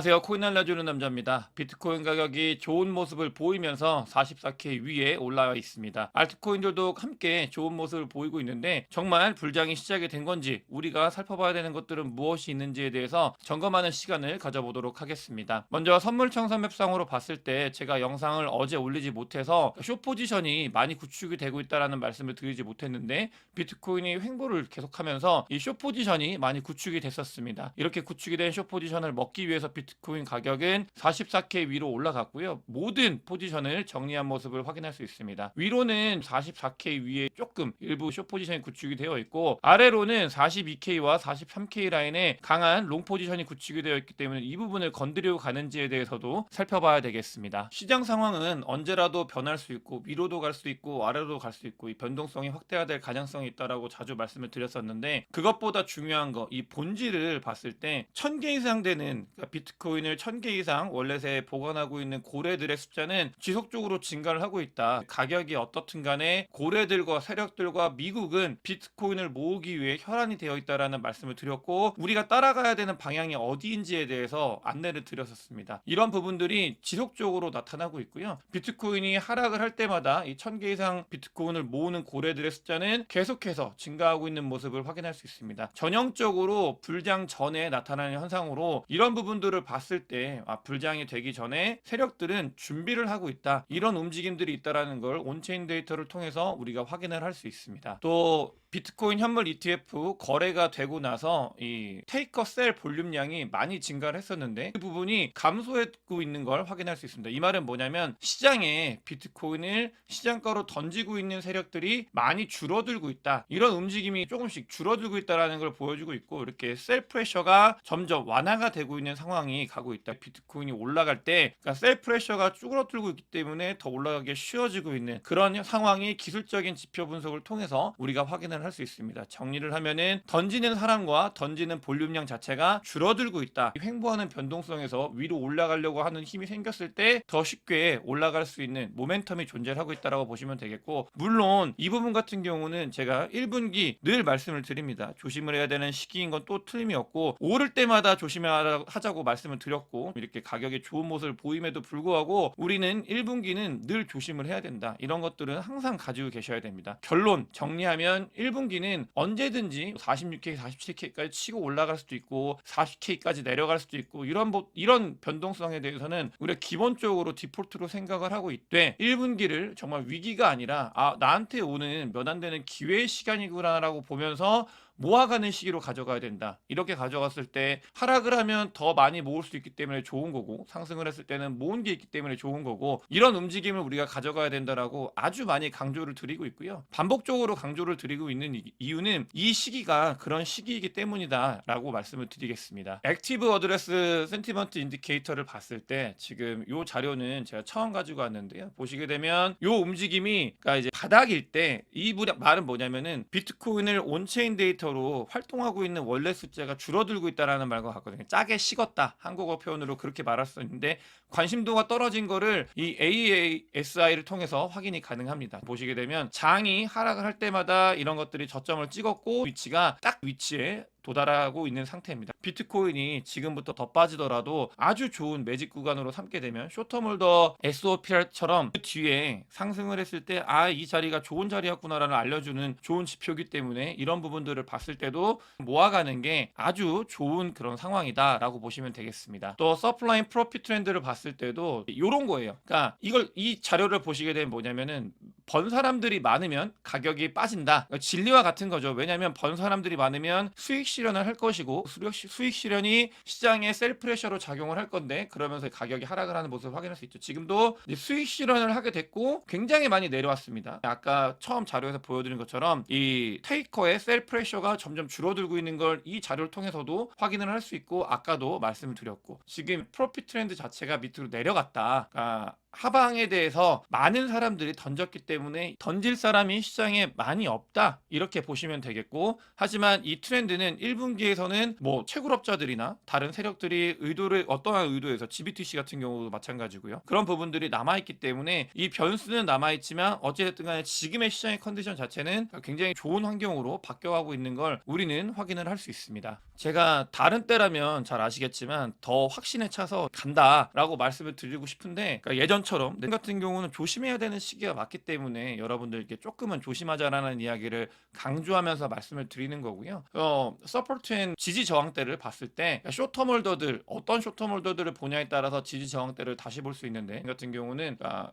안녕하세요. 코인 알려주는 남자입니다. 비트코인 가격이 좋은 모습을 보이면서 44K 위에 올라와 있습니다. 알트코인들도 함께 좋은 모습을 보이고 있는데 정말 불장이 시작이 된 건지 우리가 살펴봐야 되는 것들은 무엇이 있는지에 대해서 점검하는 시간을 가져보도록 하겠습니다. 먼저 선물 청산 맵상으로 봤을 때 제가 영상을 어제 올리지 못해서 쇼 포지션이 많이 구축이 되고 있다라는 말씀을 드리지 못했는데 비트코인이 횡보를 계속하면서 이 쇼 포지션이 많이 구축이 됐었습니다. 이렇게 구축이 된 쇼 포지션을 먹기 위해서 비트 코인 가격은 44K 위로 올라갔고요. 모든 포지션을 정리한 모습을 확인할 수 있습니다. 위로는 44K 위에 조금 일부 쇼 포지션이 구축이 되어 있고 아래로는 42K와 43K 라인에 강한 롱 포지션이 구축이 되어 있기 때문에 이 부분을 건드리고 가는지에 대해서도 살펴봐야 되겠습니다. 시장 상황은 언제라도 변할 수 있고 위로도 갈 수 있고 아래로도 갈수 있고 이 변동성이 확대가 될 가능성이 있다라고 자주 말씀을 드렸었는데 그것보다 중요한 거 이 본질을 봤을 때 1000개 이상 되는 그러니까 비트 코인을 1000개 이상 월렛에 보관하고 있는 고래들의 숫자는 지속적으로 증가를 하고 있다. 가격이 어떻든 간에 고래들과 세력들과 미국은 비트코인을 모으기 위해 혈안이 되어 있다라는 말씀을 드렸고 우리가 따라가야 되는 방향이 어디인지에 대해서 안내를 드렸었습니다. 이런 부분들이 지속적으로 나타나고 있고요. 비트코인이 하락을 할 때마다 이 1000개 이상 비트코인을 모으는 고래들의 숫자는 계속해서 증가하고 있는 모습을 확인할 수 있습니다. 전형적으로 불장 전에 나타나는 현상으로 이런 부분들을 봤을 때 아, 불장이 되기 전에 세력들은 준비를 하고 있다. 이런 움직임들이 있다라는 걸 온체인 데이터를 통해서 우리가 확인을 할 수 있습니다. 또 비트코인 현물 ETF 거래가 되고 나서 이 테이커 셀 볼륨량이 많이 증가를 했었는데 그 부분이 감소하고 있는 걸 확인할 수 있습니다. 이 말은 뭐냐면 시장에 비트코인을 시장가로 던지고 있는 세력들이 많이 줄어들고 있다. 이런 움직임이 조금씩 줄어들고 있다라는 걸 보여주고 있고 이렇게 셀 프레셔가 점점 완화가 되고 있는 상황이 가고 있다. 비트코인이 올라갈 때 그러니까 셀 프레셔가 쭈그러들고 있기 때문에 더 올라가기 쉬워지고 있는 그런 상황이 기술적인 지표 분석을 통해서 우리가 확인을 할 수 있습니다. 정리를 하면은 던지는 사람과 던지는 볼륨량 자체가 줄어들고 있다. 이 횡보하는 변동성에서 위로 올라가려고 하는 힘이 생겼을 때 더 쉽게 올라갈 수 있는 모멘텀이 존재하고 있다라고 보시면 되겠고 물론 이 부분 같은 경우는 제가 1분기 늘 말씀을 드립니다. 조심을 해야 되는 시기인 건 또 틀림이 없고 오를 때마다 조심하자고 말씀을 드렸고 이렇게 가격이 좋은 모습을 보임에도 불구하고 우리는 1분기는 늘 조심을 해야 된다. 이런 것들은 항상 가지고 계셔야 됩니다. 결론 정리하면 1 분기는 언제든지 46K, 47K까지 치고 올라갈 수도 있고 40K까지 내려갈 수도 있고 이런 보- 이런 변동성에 대해서는 우리가 기본적으로 디폴트로 생각을 하고 있되 1분기를 정말 위기가 아니라 아 나한테 오는 몇안 되는 기회의 시간이구나라고 보면서 모아가는 시기로 가져가야 된다. 이렇게 가져갔을 때 하락을 하면 더 많이 모을 수 있기 때문에 좋은 거고 상승을 했을 때는 모은 게 있기 때문에 좋은 거고 이런 움직임을 우리가 가져가야 된다라고 아주 많이 강조를 드리고 있고요. 반복적으로 강조를 드리고 있는 이- 이유는 이 시기가 그런 시기이기 때문이다라고 말씀을 드리겠습니다. 액티브 어드레스 센티먼트 인디케이터를 봤을 때 지금 요 자료는 제가 처음 가지고 왔는데요. 보시게 되면 요 움직임이 그러니까 이제 바닥일 때 이 말은 뭐냐면은 비트코인을 온체인 데이터 로 활동하고 있는 원래 숫자가 줄어들고 있다라는 말과 같거든요. 짜게 식었다. 한국어 표현으로 그렇게 말할 수 있는데 관심도가 떨어진 거를 이 AASI를 통해서 확인이 가능합니다. 보시게 되면 장이 하락을 할 때마다 이런 것들이 저점을 찍었고 위치가 딱 위치에 도달하고 있는 상태입니다. 비트코인이 지금부터 더 빠지더라도 아주 좋은 매직 구간으로 삼게 되면 쇼터몰더 SOPR처럼 그 뒤에 상승을 했을 때 아 이 자리가 좋은 자리였구나라는 알려주는 좋은 지표이기 때문에 이런 부분들을 봤을 때도 모아가는 게 아주 좋은 그런 상황이다라고 보시면 되겠습니다. 또 서플라인 프로핏 트렌드를 봤을 때도 이런 거예요. 그러니까 이걸 이 자료를 보시게 되면 뭐냐면은 번 사람들이 많으면 가격이 빠진다. 그러니까 진리와 같은 거죠. 왜냐하면 번 사람들이 많으면 수익 실현을 할 것이고 시- 수익 실현이 시장에 셀 프레셔로 작용을 할 건데 그러면서 가격이 하락을 하는 모습을 확인할 수 있죠. 지금도 수익 실현을 하게 됐고 굉장히 많이 내려왔습니다. 아까 처음 자료에서 보여드린 것처럼 이 테이커의 셀 프레셔가 점점 줄어들고 있는 걸 이 자료를 통해서도 확인을 할 수 있고 아까도 말씀을 드렸고 지금 프로핏 트렌드 자체가 밑으로 내려갔다. 그러니까 하방에 대해서 많은 사람들이 던졌기 때문에 던질 사람이 시장에 많이 없다. 이렇게 보시면 되겠고 하지만 이 트렌드는 1분기에서는 뭐 채굴업자들이나 다른 세력들이 의도를 어떠한 의도에서 GBTC 같은 경우도 마찬가지고요. 그런 부분들이 남아있기 때문에 이 변수는 남아있지만 어찌됐든 간에 지금의 시장의 컨디션 자체는 굉장히 좋은 환경으로 바뀌어가고 있는 걸 우리는 확인을 할 수 있습니다 제가 다른 때라면 잘 아시겠지만 더 확신에 차서 간다라고 말씀을 드리고 싶은데 그러니까 예전처럼 내 같은 경우는 조심해야 되는 시기가 맞기 때문에 여러분들께 조금은 조심하자라는 이야기를 강조하면서 말씀을 드리는 거고요. 어, 서포트 앤 지지 저항대를 봤을 때 쇼텀 홀더들 어떤 쇼텀 홀더들을 보냐에 따라서 지지 저항대를 다시 볼 수 있는데 이 같은 경우는 그러니까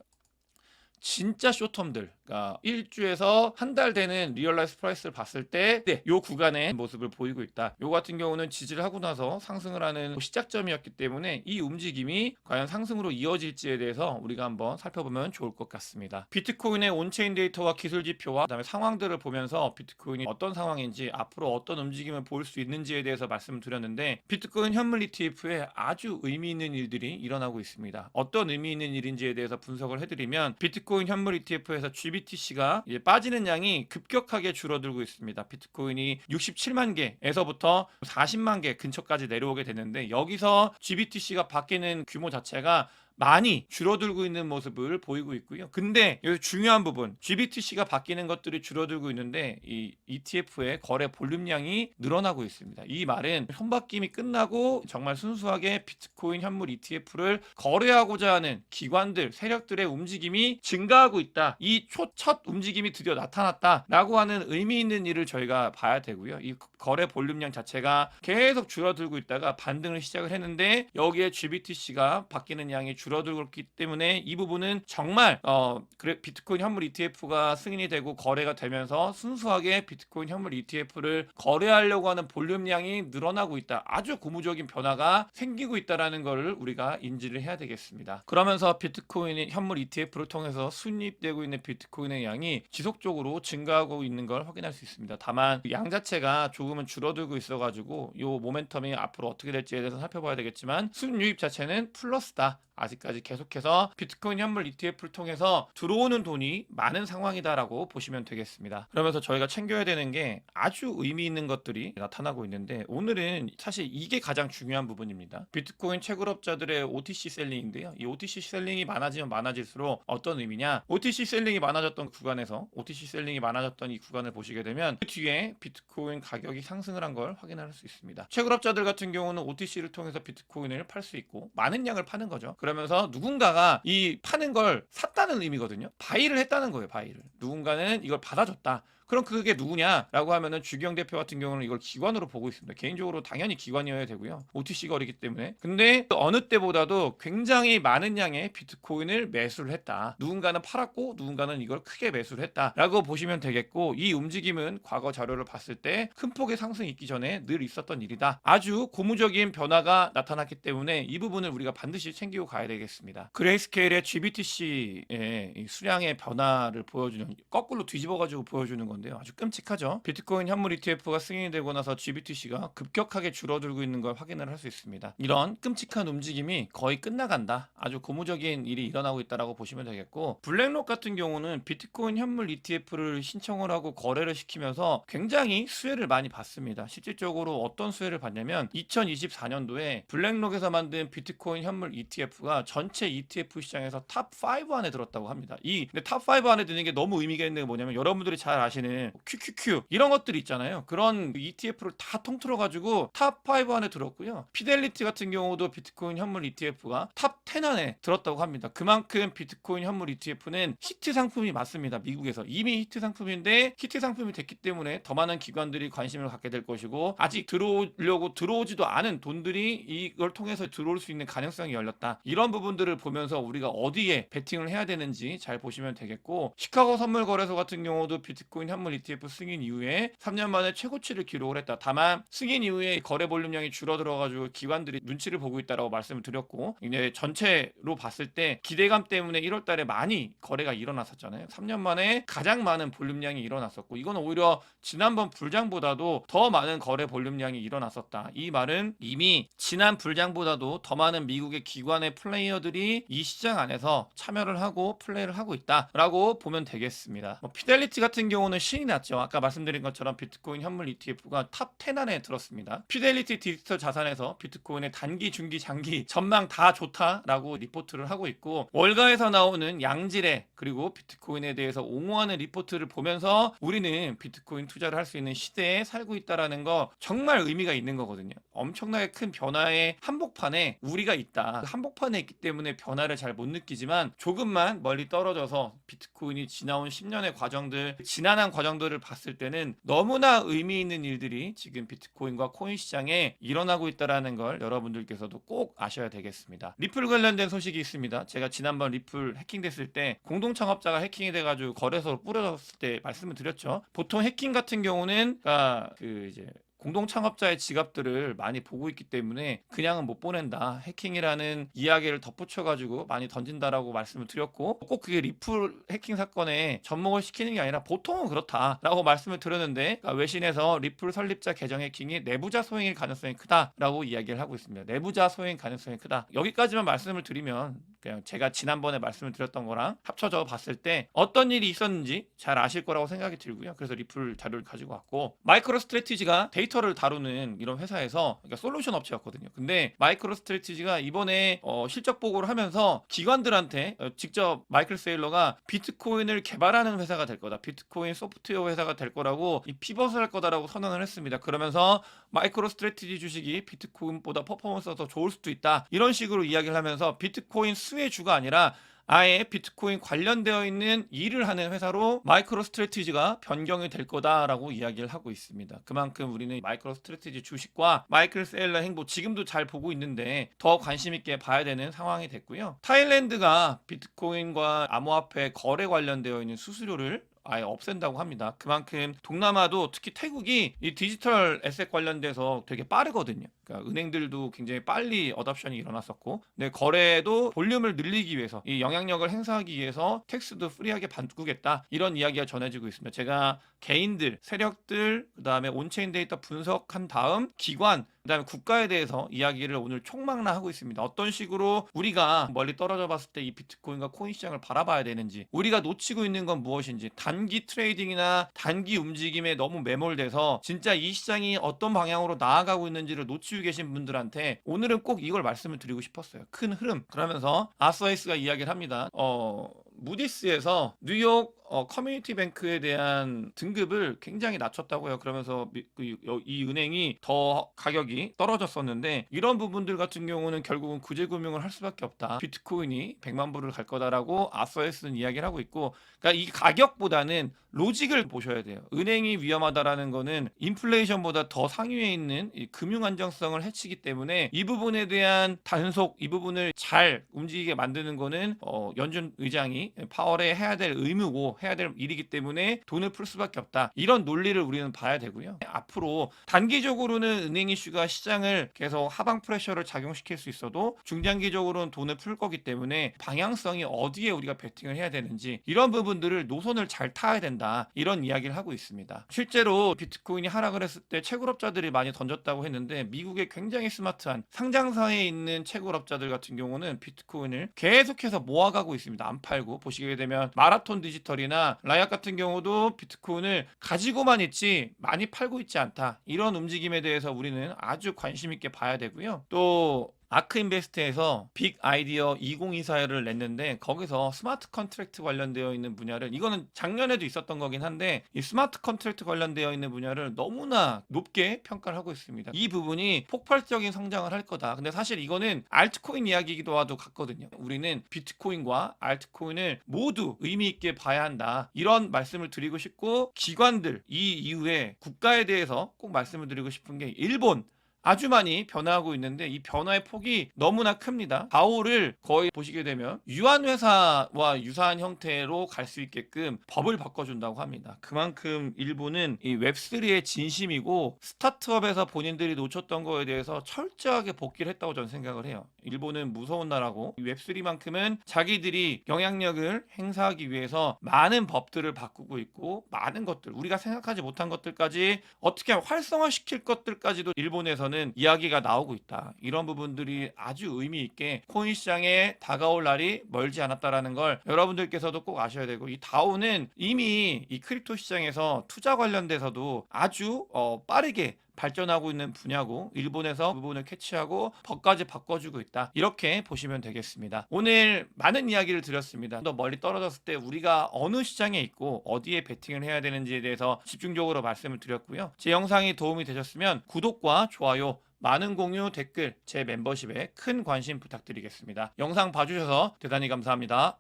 진짜 쇼텀들, 그러니까 1주에서 한 달 되는 리얼라이스 프라이스를 봤을 때, 네, 요 구간의 모습을 보이고 있다. 요 같은 경우는 지지를 하고 나서 상승을 하는 시작점이었기 때문에 이 움직임이 과연 상승으로 이어질지에 대해서 우리가 한번 살펴보면 좋을 것 같습니다. 비트코인의 온체인 데이터와 기술 지표와 그다음에 상황들을 보면서 비트코인이 어떤 상황인지 앞으로 어떤 움직임을 보일 수 있는지에 대해서 말씀을 드렸는데 비트코인 현물 ETF에 아주 의미 있는 일들이 일어나고 있습니다. 어떤 의미 있는 일인지에 대해서 분석을 해드리면 비트 코인 현물 ETF에서 GBTC가 빠지는 양이 급격하게 줄어들고 있습니다. 비트코인이 67만 개에서부터 40만 개 근처까지 내려오게 되는데 여기서 GBTC가 바뀌는 규모 자체가 많이 줄어들고 있는 모습을 보이고 있고요. 근데 여기 중요한 부분, GBTC가 바뀌는 것들이 줄어들고 있는데 이 ETF의 거래 볼륨량이 늘어나고 있습니다. 이 말은 손바뀜이 끝나고 정말 순수하게 비트코인 현물 ETF를 거래하고자 하는 기관들, 세력들의 움직임이 증가하고 있다. 이초첫 움직임이 드디어 나타났다라고 하는 의미 있는 일을 저희가 봐야 되고요. 이 거래 볼륨량 자체가 계속 줄어들고 있다가 반등을 시작을 했는데 여기에 GBTC가 바뀌는 양이 줄 어들고 있기 때문에 이 부분은 정말 어 그래 비트코인 현물 ETF가 승인이 되고 거래가 되면서 순수하게 비트코인 현물 ETF를 거래하려고 하는 볼륨량이 늘어나고 있다. 아주 고무적인 변화가 생기고 있다라는 것을 우리가 인지를 해야 되겠습니다. 그러면서 비트코인이 현물 ETF를 통해서 수입되고 있는 비트코인의 양이 지속적으로 증가하고 있는 걸 확인할 수 있습니다. 다만 양 자체가 조금은 줄어들고 있어가지고 이 모멘텀이 앞으로 어떻게 될지에 대해서 살펴봐야 되겠지만 순유입 자체는 플러스다. 아직 까지 계속해서 비트코인 현물 ETF를 통해서 들어오는 돈이 많은 상황이다라고 보시면 되겠습니다. 그러면서 저희가 챙겨야 되는 게 아주 의미 있는 것들이 나타나고 있는데 오늘은 사실 이게 가장 중요한 부분입니다. 비트코인 채굴업자들의 OTC 셀링인데요. 이 OTC 셀링이 많아지면 많아질수록 어떤 의미냐? OTC 셀링이 많아졌던 구간에서 OTC 셀링이 많아졌던 이 구간을 보시게 되면 그 뒤에 비트코인 가격이 상승을 한 걸 확인할 수 있습니다. 채굴업자들 같은 경우는 OTC를 통해서 비트코인을 팔 수 있고 많은 양을 파는 거죠. 그러면서 누군가가 이 파는 걸 샀다는 의미거든요. 바이를 했다는 거예요, 바이를. 누군가는 이걸 받아줬다. 그럼 그게 누구냐라고 하면은 주경 대표 같은 경우는 이걸 기관으로 보고 있습니다. 개인적으로 당연히 기관이어야 되고요. OTC 거리기 때문에. 근데 어느 때보다도 굉장히 많은 양의 비트코인을 매수를 했다. 누군가는 팔았고 누군가는 이걸 크게 매수를 했다라고 보시면 되겠고 이 움직임은 과거 자료를 봤을 때 큰 폭의 상승이 있기 전에 늘 있었던 일이다. 아주 고무적인 변화가 나타났기 때문에 이 부분을 우리가 반드시 챙기고 가야 되겠습니다. 그레이스케일의 GBTC의 이 수량의 변화를 보여주는 거꾸로 뒤집어 가지고 보여주는 건 데요. 아주 끔찍하죠. 비트코인 현물 ETF가 승인이 되고 나서 GBTC가 급격하게 줄어들고 있는 걸 확인을 할 수 있습니다. 이런 끔찍한 움직임이 거의 끝나간다. 아주 고무적인 일이 일어나고 있다라고 보시면 되겠고 블랙록 같은 경우는 비트코인 현물 ETF를 신청을 하고 거래를 시키면서 굉장히 수혜를 많이 받습니다. 실질적으로 어떤 수혜를 받냐면 2024년도에 블랙록에서 만든 비트코인 현물 ETF가 전체 ETF 시장에서 탑 5 안에 들었다고 합니다. 이 탑 5 안에 드는 게 너무 의미가 있는 게 뭐냐면 여러분들이 잘 아시는 QQQ 이런 것들이 있잖아요. 그런 ETF를 다 통틀어 가지고 탑 5 안에 들었고요. 피델리티 같은 경우도 비트코인 현물 ETF가 탑 10 안에 들었다고 합니다. 그만큼 비트코인 현물 ETF는 히트 상품이 맞습니다. 미국에서 이미 히트 상품인데 히트 상품이 됐기 때문에 더 많은 기관들이 관심을 갖게 될 것이고 아직 들어오려고 들어오지도 않은 돈들이 이걸 통해서 들어올 수 있는 가능성이 열렸다. 이런 부분들을 보면서 우리가 어디에 베팅을 해야 되는지 잘 보시면 되겠고 시카고 선물 거래소 같은 경우도 비트코인 현물 ETF 승인 이후에 3년 만에 최고치를 기록을 했다. 다만 승인 이후에 거래 볼륨량이 줄어들어 가지고 기관들이 눈치를 보고 있다라고 말씀을 드렸고 이제 전체로 봤을 때 기대감 때문에 1월 달에 많이 거래가 일어났었잖아요. 3년 만에 가장 많은 볼륨량이 일어났었고 이건 오히려 지난번 불장보다도 더 많은 거래 볼륨량이 일어났었다. 이 말은 이미 지난 불장보다도 더 많은 미국의 기관의 플레이어들이 이 시장 안에서 참여를 하고 플레이를 하고 있다라고 보면 되겠습니다. 뭐 피델리티 같은 경우는 신이 났죠. 아까 말씀드린 것처럼 비트코인 현물 ETF가 탑 10 안에 들었습니다. 피델리티 디지털 자산에서 비트코인의 단기, 중기, 장기 전망 다 좋다라고 리포트를 하고 있고 월가에서 나오는 양질의 그리고 비트코인에 대해서 옹호하는 리포트를 보면서 우리는 비트코인 투자를 할 수 있는 시대에 살고 있다라는 거 정말 의미가 있는 거거든요. 엄청나게 큰 변화의 한복판에 우리가 있다. 그 한복판에 있기 때문에 변화를 잘 못 느끼지만 조금만 멀리 떨어져서 비트코인이 지나온 10년의 과정들, 지난한 과정들을 봤을 때는 너무나 의미 있는 일들이 지금 비트코인과 코인 시장에 일어나고 있다라는 걸 여러분들께서도 꼭 아셔야 되겠습니다. 리플 관련된 소식이 있습니다. 제가 지난번 리플 해킹됐을 때 공동 창업자가 해킹이 돼가지고 거래소로 뿌려졌을 때 말씀을 드렸죠. 보통 해킹 같은 경우는 그러니까 그 이제 공동 창업자의 지갑들을 많이 보고 있기 때문에 그냥은 못 보낸다. 해킹이라는 이야기를 덧붙여가지고 많이 던진다라고 말씀을 드렸고 꼭 그게 리플 해킹 사건에 접목을 시키는 게 아니라 보통은 그렇다라고 말씀을 드렸는데 그러니까 외신에서 리플 설립자 계정 해킹이 내부자 소행일 가능성이 크다라고 이야기를 하고 있습니다. 내부자 소행 가능성이 크다. 여기까지만 말씀을 드리면 그냥 제가 지난번에 말씀을 드렸던 거랑 합쳐져 봤을 때 어떤 일이 있었는지 잘 아실 거라고 생각이 들고요. 그래서 리플 자료를 가지고 왔고 마이크로 스트래티지가 데이터를 다루는 이런 회사에서 그러니까 솔루션 업체였거든요. 근데 마이크로 스트래티지가 이번에 어, 실적 보고를 하면서 기관들한테 어, 직접 마이클 세일러가 비트코인을 개발하는 회사가 될 거다. 비트코인 소프트웨어 회사가 될 거라고 이 피벗을 할 거다라고 선언을 했습니다. 그러면서 마이크로 스트래티지 주식이 비트코인보다 퍼포먼스가 더 좋을 수도 있다. 이런 식으로 이야기를 하면서 비트코인 수의 주가 아니라 아예 비트코인 관련되어 있는 일을 하는 회사로 마이크로 스트래티지가 변경이 될 거다라고 이야기를 하고 있습니다. 그만큼 우리는 마이크로 스트래티지 주식과 마이클 세일러 행보 지금도 잘 보고 있는데 더 관심 있게 봐야 되는 상황이 됐고요. 타일랜드가 비트코인과 암호화폐 거래 관련되어 있는 수수료를 아예 없앤다고 합니다. 그만큼 동남아도 특히 태국이 이 디지털 에셋 관련돼서 되게 빠르거든요. 그러니까 은행들도 굉장히 빨리 어답션이 일어났었고, 근데 거래도 볼륨을 늘리기 위해서 이 영향력을 행사하기 위해서 텍스도 프리하게 바꾸겠다 이런 이야기가 전해지고 있습니다. 제가 개인들, 세력들, 그다음에 온체인 데이터 분석한 다음 기관 그다음에 국가에 대해서 이야기를 오늘 총망라 하고 있습니다. 어떤 식으로 우리가 멀리 떨어져 봤을 때 이 비트코인과 코인 시장을 바라봐야 되는지, 우리가 놓치고 있는 건 무엇인지, 단기 트레이딩이나 단기 움직임에 너무 매몰돼서 진짜 이 시장이 어떤 방향으로 나아가고 있는지를 놓치고 계신 분들한테 오늘은 꼭 이걸 말씀을 드리고 싶었어요. 큰 흐름. 그러면서 아스와이스가 이야기를 합니다. 어, 무디스에서 뉴욕 어, 커뮤니티 뱅크에 대한 등급을 굉장히 낮췄다고요. 그러면서 미- 그 여- 이 은행이 더 가격이 떨어졌었는데 이런 부분들 같은 경우는 결국은 구제금융을 할 수밖에 없다. 비트코인이 100만 불을 갈 거다라고 아서에스는 이야기를 하고 있고 그러니까 이 가격보다는 로직을 보셔야 돼요. 은행이 위험하다라는 거는 인플레이션보다 더 상위에 있는 이 금융 안정성을 해치기 때문에 이 부분에 대한 단속, 이 부분을 잘 움직이게 만드는 거는 어, 연준 의장이 파월에 해야 될 의무고 해야 될 일이기 때문에 돈을 풀 수밖에 없다. 이런 논리를 우리는 봐야 되고요. 앞으로 단기적으로는 은행 이슈가 시장을 계속 하방 프레셔를 작용시킬 수 있어도 중장기적으로는 돈을 풀 거기 때문에 방향성이 어디에 우리가 베팅을 해야 되는지 이런 부분들을 노선을 잘 타야 된다. 이런 이야기를 하고 있습니다. 실제로 비트코인이 하락을 했을 때 채굴업자들이 많이 던졌다고 했는데 미국의 굉장히 스마트한 상장사에 있는 채굴업자들 같은 경우는 비트코인을 계속해서 모아가고 있습니다. 안 팔고 보시게 되면 마라톤 디지털이나 라약 같은 경우도 비트코인을 가지고만 있지 많이 팔고 있지 않다. 이런 움직임에 대해서 우리는 아주 관심 있게 봐야 되고요. 또 아크 인베스트에서 빅 아이디어 2024를 냈는데 거기서 스마트 컨트랙트 관련되어 있는 분야를 이거는 작년에도 있었던 거긴 한데 이 스마트 컨트랙트 관련되어 있는 분야를 너무나 높게 평가를 하고 있습니다. 이 부분이 폭발적인 성장을 할 거다. 근데 사실 이거는 알트코인 이야기기도 하도 같거든요. 우리는 비트코인과 알트코인을 모두 의미 있게 봐야 한다. 이런 말씀을 드리고 싶고 기관들 이 이후에 국가에 대해서 꼭 말씀을 드리고 싶은 게 일본 아주 많이 변화하고 있는데 이 변화의 폭이 너무나 큽니다. 바오를 거의 보시게 되면 유한 회사와 유사한 형태로 갈 수 있게끔 법을 바꿔준다고 합니다. 그만큼 일본은 이 웹3의 진심이고 스타트업에서 본인들이 놓쳤던 거에 대해서 철저하게 복귀를 했다고 저는 생각을 해요. 일본은 무서운 나라고 이 웹3만큼은 자기들이 영향력을 행사하기 위해서 많은 법들을 바꾸고 있고 많은 것들 우리가 생각하지 못한 것들까지 어떻게 활성화시킬 것들까지도 일본에서는 이야기가 나오고 있다. 이런 부분들이 아주 의미 있게 코인 시장에 다가올 날이 멀지 않았다라는 걸 여러분들께서도 꼭 아셔야 되고 이 다오는 이미 이 크립토 시장에서 투자 관련돼서도 아주 어, 빠르게 발전하고 있는 분야고 일본에서 그 부분을 캐치하고 법까지 바꿔주고 있다. 이렇게 보시면 되겠습니다. 오늘 많은 이야기를 드렸습니다. 더 멀리 떨어졌을 때 우리가 어느 시장에 있고 어디에 베팅을 해야 되는지에 대해서 집중적으로 말씀을 드렸고요. 제 영상이 도움이 되셨으면 구독과 좋아요 많은 공유 댓글 제 멤버십에 큰 관심 부탁드리겠습니다. 영상 봐주셔서 대단히 감사합니다